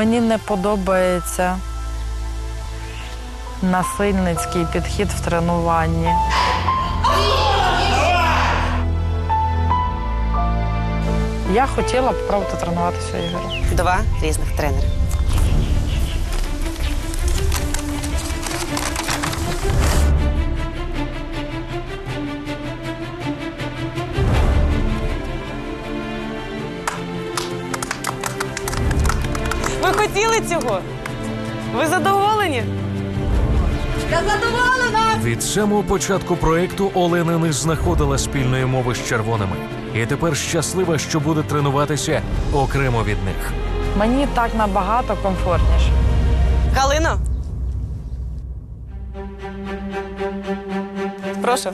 Мені не подобається насильницький підхід в тренуванні. Я хотіла б пробувати тренуватися Ігорем. Два різних тренери. Хотіли цього? Ви задоволені? Від самого початку проекту Олена не знаходила спільної мови з червоними, і тепер щаслива, що буде тренуватися окремо від них. Мені так набагато комфортніше. Галино. Прошу.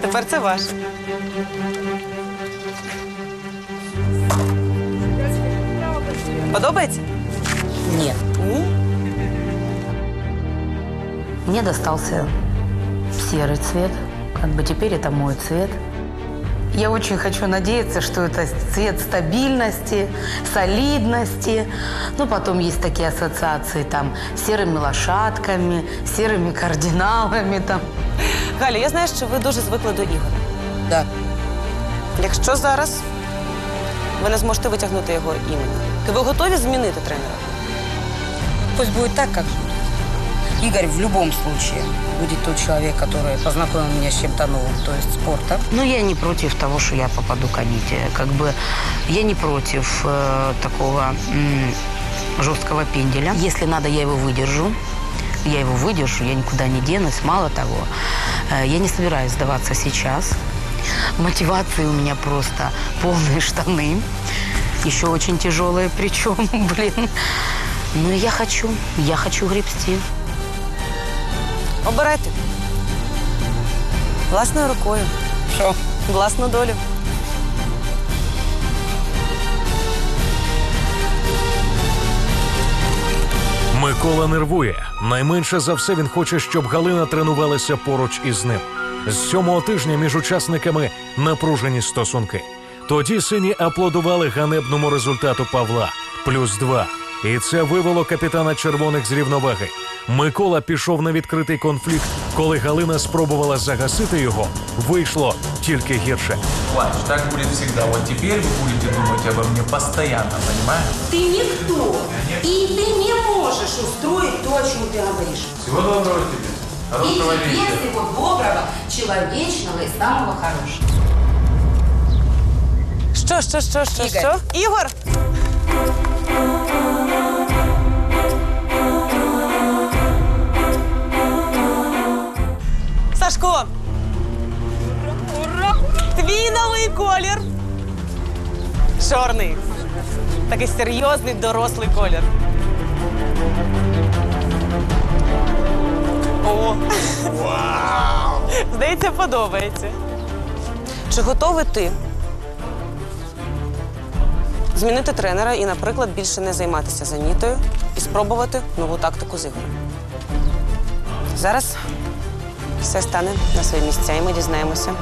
Тепер це ваше. Подобається? Нет. Ні? Мне достался серый цвет. Как бы теперь это мой цвет. Я очень хочу надеяться, что это цвет стабильности, солидности. Ну, потом есть такие ассоциации там с серыми лошадками, серыми кардиналами там. Галя, я знаю, що ви дуже звикли до ігор. Да. Якщо зараз ви не зможете витягнути його імені, то ви готові змінити тренера? Пусть будет так, как будет. Игорь в любом случае будет тот человек, который познакомил меня с чем-то новым, то есть спортом. Ну, я не против того, что я попаду к Аните. Как бы я не против э, такого м, жесткого пенделя. Если надо, я его выдержу. Я его выдержу, я никуда не денусь. Мало того, э, я не собираюсь сдаваться сейчас. Мотивации у меня просто полные штаны. Еще очень тяжелые, причем, блин. Ну, я хочу, я хочу гребсти. Обирайте. Власною рукою. Що? Власну долю. Микола нервує. Найменше за все він хоче, щоб Галина тренувалася поруч із ним. З сьомого тижня між учасниками напружені стосунки. Тоді сині аплодували ганебному результату Павла плюс два. І це вивело капітана червоних з рівноваги. Микола пішов на відкритий конфлікт, коли Галина спробувала загасити його. Вийшло тільки гірше. Плачь, так будет всегда. Вот теперь вы будете думать обо мне постоянно, понимаешь? Ты никто. И ты не можешь устроить то, о чем ты говоришь. Всего доброго тебе. И Хорошего тебе вечера. всего доброго, человечного и самого хорошего. Що, що, що, що, Ігор. що? Ігор! Сашко! Твій новий колір. Чорний. Такий серйозний дорослий колір. О! Вау! Здається, подобається. Чи готовий ти змінити тренера і, наприклад, більше не займатися занітою і спробувати нову тактику з ігорем. Зараз все стане на свої місця, і ми дізнаємося,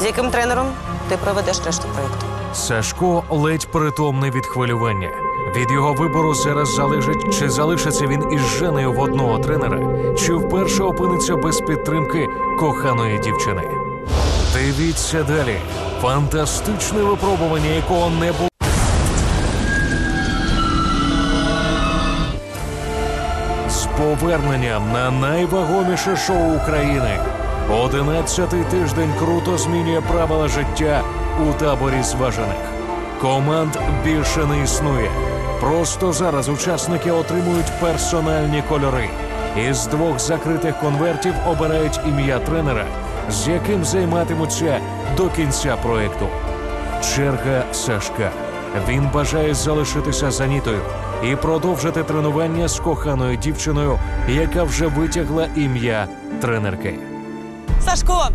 з яким тренером ти проведеш решту проєкту. Сашко ледь притомний від хвилювання. Від його вибору зараз залежить, чи залишиться він із Женею в одного тренера, чи вперше опиниться без підтримки коханої дівчини. Дивіться далі. Фантастичне випробування, якого не було. Поверненням на найвагоміше шоу України. Одинадцятий тиждень круто змінює правила життя у таборі зважених. Команд більше не існує. Просто зараз учасники отримують персональні кольори. Із двох закритих конвертів обирають ім'я тренера, з яким займатимуться до кінця проекту. Черга Сашка. Він бажає залишитися занітою і продовжити тренування з коханою дівчиною, яка вже витягла ім'я тренерки. Сашко!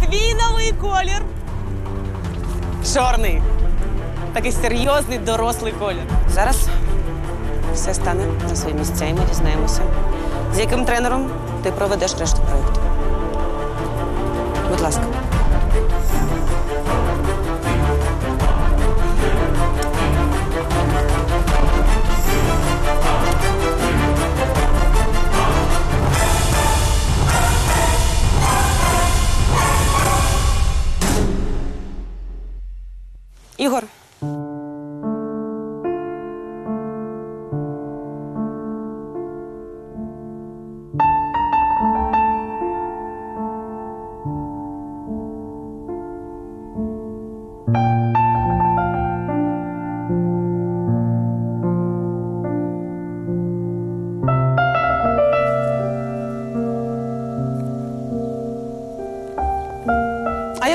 Твій новий колір. Чорний. Такий серйозний дорослий колір. Зараз все стане на свої місця, і ми дізнаємося, з яким тренером ти проведеш решту проєкту. Будь ласка.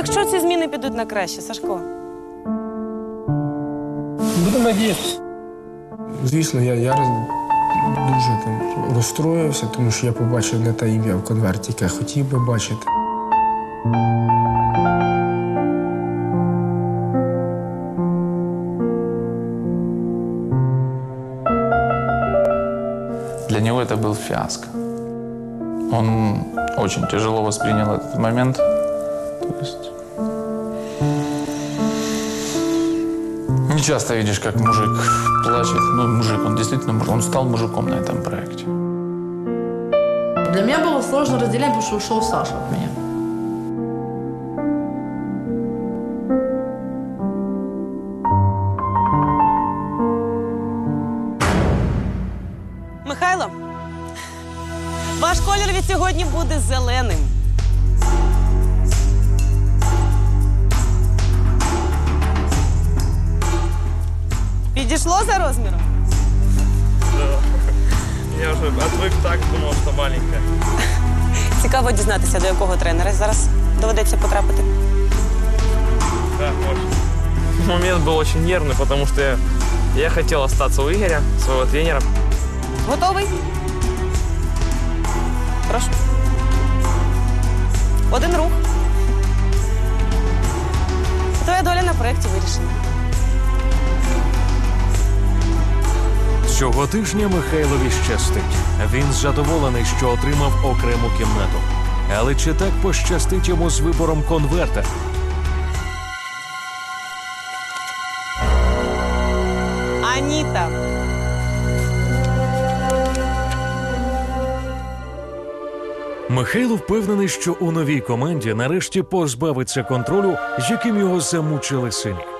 якщо ці зміни підуть на краще, Сашко? Будемо надіятися. Звісно, я, я роз- дуже там розстроївся, тому що я побачив не те ім'я в конверті, яке хотів би бачити. Для него это был фиаско. Он очень тяжело воспринял этот момент. Не часто видишь, как мужик плачет. Ну, мужик, он действительно мужик. Он стал мужиком на этом проекте. Для меня было сложно разделять, потому что ушел Саша от меня. Михайло, ваш колір від сьогодні буде зеленим. Підійшло за розміром? Я уже отвык так, думал, что маленькая. Цікаво дізнатися, до якого тренера зараз доведеться потрапити. Да, очень. Момент был очень нервный, потому что я, я хотел остаться у Игоря, своего тренера. Готовий? Прошу. Один рух. Твоя доля на проєкті вирішена. Цього тижня Михайлові щастить. Він задоволений, що отримав окрему кімнату. Але чи так пощастить йому з вибором конверта? Аніта. Михайло впевнений, що у новій команді нарешті позбавиться контролю, з яким його замучили сині.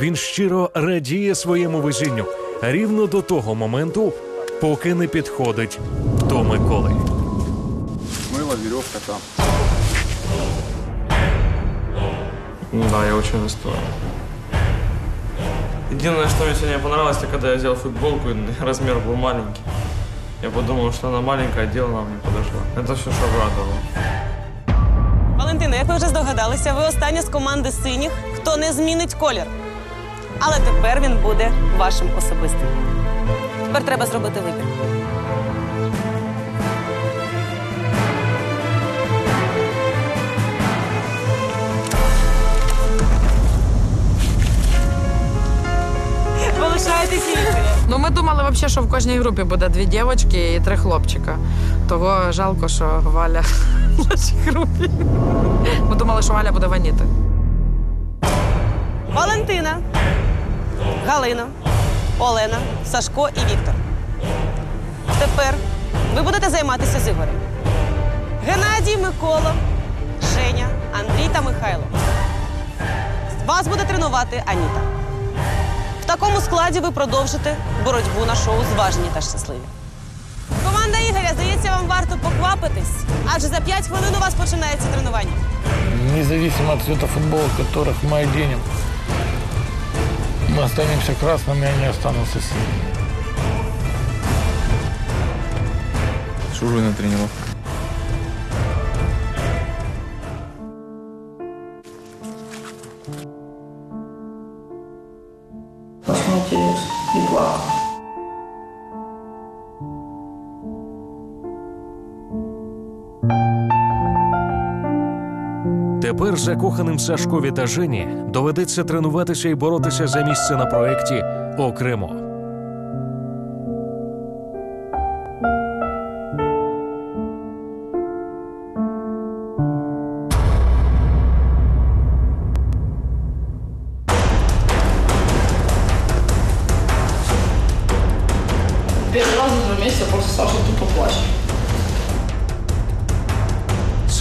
Він щиро радіє своєму везінню рівно до того моменту, поки не підходить до Миколи. Мыло, веревка там. Да, я очень расстроен. Единственное, что мне сегодня понравилось, это когда я взял футболку, и размер был маленький. Я подумал, что она маленькая, а дело нам не подошло. Это все, что обрадовало. Валентина, як ви вже здогадалися, ви остання з команди синіх, хто не змінить колір. Але тепер він буде вашим особистим. Тепер треба зробити вибір. Ну, ми думали взагалі, що в кожній групі буде дві дівчинки і три хлопчика. Того жалко, що Валя в нашій групі. Ми думали, що Валя буде ваніти. Валентина, Галина, Олена, Сашко і Віктор. Тепер ви будете займатися з Ігорем. Геннадій, Микола, Женя, Андрій та Михайло. Вас буде тренувати Аніта. В такому складі ви продовжите боротьбу на шоу Зважені та щасливі. Команда Ігоря, здається, вам варто поквапитись, адже за 5 хвилин у вас починається тренування. Независимо от цвета футбола, которых мы оденем, мы останемся красными, они останутся синими. Сужу на тренировку. Посмотрите, не плакал. Тепер закоханим Сашкові та Жені доведеться тренуватися і боротися за місце на проєкті окремо.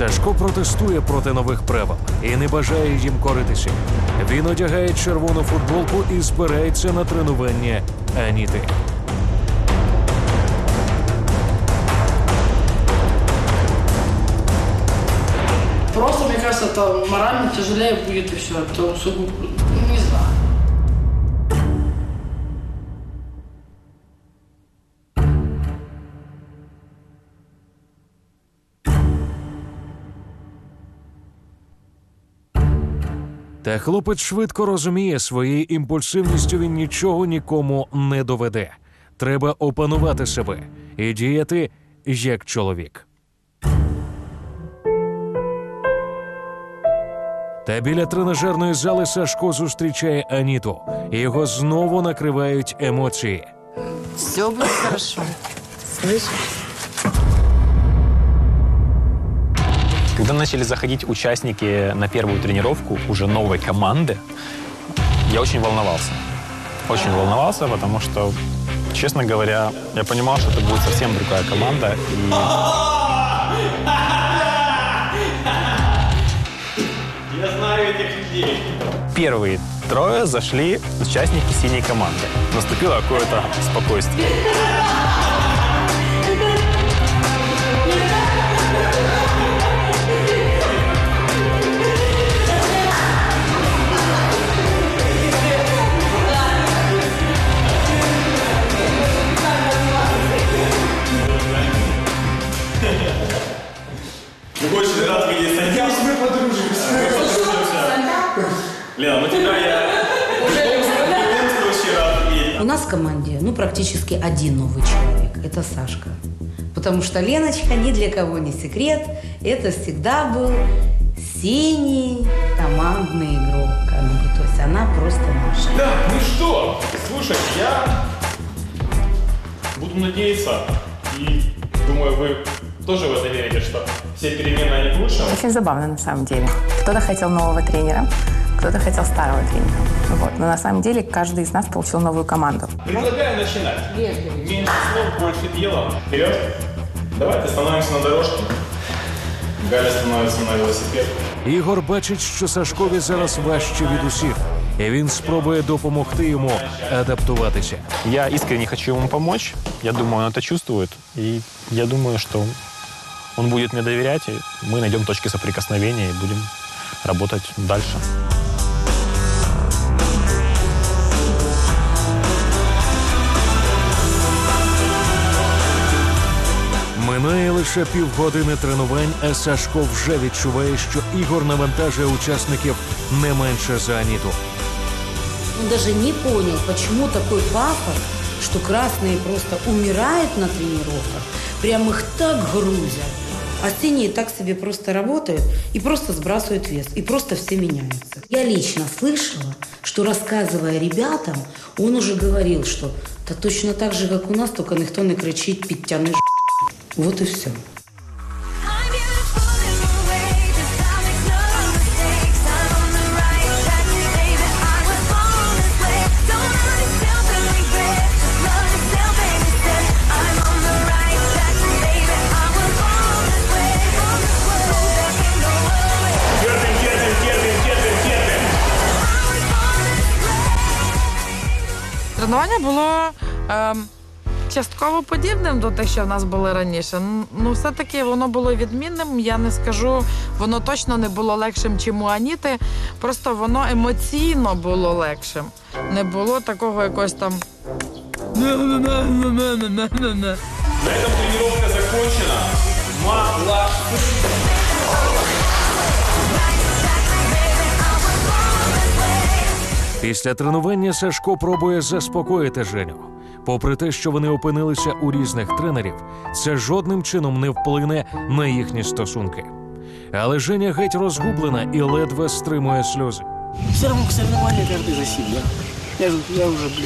Сашко протестує проти нових правил і не бажає їм коритися. Він одягає червону футболку і збирається на тренування Аніти. Просто, мне кажется, это морально тяжелее будет и все. Это Та хлопець швидко розуміє, своєю імпульсивністю він нічого нікому не доведе. Треба опанувати себе і діяти як чоловік. Та біля тренажерної зали Сашко зустрічає Аніту. Його знову накривають емоції. Все буде хорошо. Слышиш? Когда начали заходить участники на первую тренировку уже новой команды, я очень волновался. Очень волновался, потому что, честно говоря, я понимал, что это будет совсем другая команда. И Я знаю этих людей. первые трое зашли участники синей команды. Наступило какое-то спокойствие. Рад видеть Санька. Мы подружились. Мы подружились. Лена, ну тебя я. У нас в команде, ну, практически один новый человек. Это Сашка. Потому что Леночка ни для кого не секрет. Это всегда был синий командный игрок. Как бы. То есть она просто наша. Да, ну что, слушай, я буду надеяться и думаю, вы тоже в это верите, что все перемены, они к лучшему. Очень забавно на самом деле. Кто-то хотел нового тренера, кто-то хотел старого тренера. Вот. Но на самом деле каждый из нас получил новую команду. Предлагаю начинать. Меньше слов, больше дела. Вперед. Давайте становимся на дорожке. Галя становится на велосипед. Ігор бачить, що Сашкові зараз важче від усіх, і він спробує допомогти йому адаптуватися. Я искренне хочу ему помочь. Я думаю, он это чувствует. И я думаю, что он будет мне доверять, и мы найдем точки соприкосновения и будем работать дальше. Минає лише півгодини тренувань, а Сашко вже відчуває, що Ігор навантажує учасників не менше за Аніту. Он даже не понял, почему такой пафос, что красные просто умирают на тренировках, прям их так грузят. А синие так себе просто работают и просто сбрасывают вес, и просто все меняются. Я лично слышала, что рассказывая ребятам, он уже говорил, что да точно так же, как у нас, только никто не кричит «підтяни ж**». Вот и все. Тренування було ем, частково подібним до тих, що в нас були раніше. Ну, все-таки воно було відмінним. Я не скажу, воно точно не було легшим, чим у Аніти. Просто воно емоційно було легшим. Не було такого якогось там. На этом тренировка закончена. Молодцы. Після тренування Сашко пробує заспокоїти Женю. Попри те, що вони опинилися у різних тренерів, це жодним чином не вплине на їхні стосунки. Але Женя геть розгублена і ледве стримує сльози. Все равно к соревнованию за себя. Я, вже. уже,